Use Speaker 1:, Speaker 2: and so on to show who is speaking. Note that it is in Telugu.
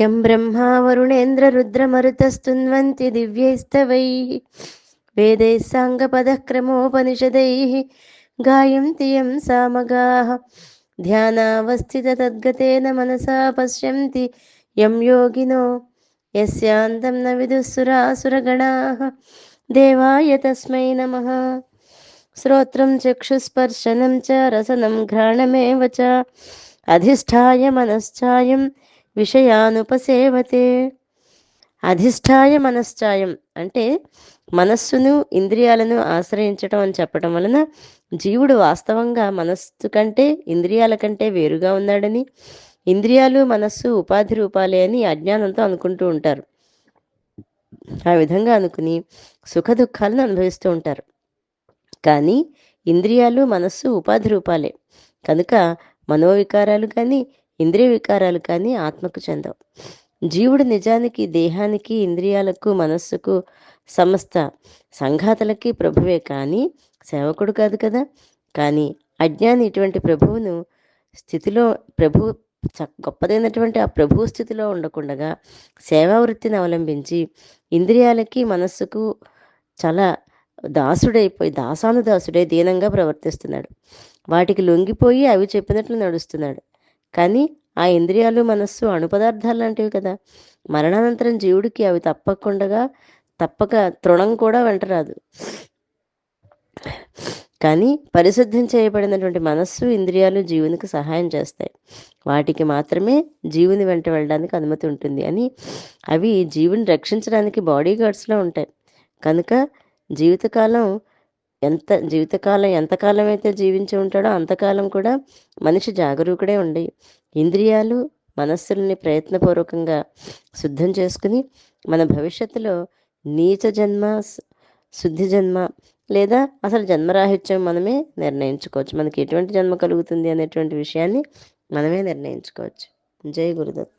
Speaker 1: యం బ్రహ్మా వరుణేంద్ర రుద్రమరుతస్తున్వంతి దివ్యైస్తవైః. వేదైः సాङ्गपदक्रमोपनिषदैः गायन्ति यं सामगाः ध्यानावस्थिततद्गतेन मनसा पश्यन्ति యం యోగినో. యస్యాంతం న విదుసురాసురగణా. దేవాయ తస్మై నమ. శ్రోత్రం చక్షుస్పర్శనం చ రసనం ఘ్రాణమేవ చ. అధిష్టాయ మనశ్చాయం విషయానుపసేవతే. అధిష్టాయ మనశ్చాయం అంటే మనస్సును ఇంద్రియాలను ఆశ్రయించటం అని చెప్పటం వలన జీవుడు వాస్తవంగా మనస్సు కంటే ఇంద్రియాల కంటే వేరుగా ఉన్నాడని ఇంద్రియాలు మనస్సు ఉపాధి రూపాలే అని అజ్ఞానంతో అనుకుంటూ ఉంటారు. ఆ విధంగా అనుకుని సుఖ దుఃఖాలను అనుభవిస్తూ ఉంటారు. కానీ ఇంద్రియాలు మనస్సు ఉపాధి రూపాలే. కనుక మనోవికారాలు కానీ ఇంద్రియ వికారాలు కానీ ఆత్మకు చెందవు. జీవుడు నిజానికి దేహానికి ఇంద్రియాలకు మనస్సుకు సమస్త సంఘాతలకి ప్రభువే కానీ సేవకుడు కాదు కదా. కానీ అజ్ఞాని ఇటువంటి ప్రభువును స్థితిలో ప్రభు చ- గొప్పదైనటువంటి ఆ ప్రభు స్థితిలో ఉండకుండగా సేవా వృత్తిని అవలంబించి ఇంద్రియాలకి మనస్సుకు చాలా దాసుడైపోయి దాసానుదాసుడై దీనంగా ప్రవర్తిస్తున్నాడు. వాటికి లొంగిపోయి అవి చెప్పినట్లు నడుస్తున్నాడు. కానీ ఆ ఇంద్రియాలు మనస్సు అణుపదార్థాలు లాంటివి కదా. మరణానంతరం జీవుడికి అవి తప్పకుండా తప్పక తృణం కూడా వెంటరాదు కానీ పరిశుద్ధం చేయబడినటువంటి మనస్సు ఇంద్రియాలు జీవునికి సహాయం చేస్తాయి. వాటికి మాత్రమే జీవుని వెంట వెళ్ళడానికి అనుమతి ఉంటుంది అని అవి జీవుని రక్షించడానికి బాడీ గార్డ్స్లో ఉంటాయి. కనుక జీవితకాలం ఎంత జీవితకాలం ఎంతకాలం అయితే జీవించి ఉంటాడో అంతకాలం కూడా మనిషి జాగరూకుడే ఉండి ఇంద్రియాలు మనస్సుల్ని ప్రయత్నపూర్వకంగా శుద్ధం చేసుకుని మన భవిష్యత్తులో నీచ జన్మ శుద్ధి జన్మ లేదా అసలు జన్మరాహిత్యం మనమే నిర్ణయించుకోవచ్చు. మనకి ఎటువంటి జన్మ కలుగుతుంది అనేటువంటి విషయాన్ని మనమే నిర్ణయించుకోవచ్చు. జై గురుదత్.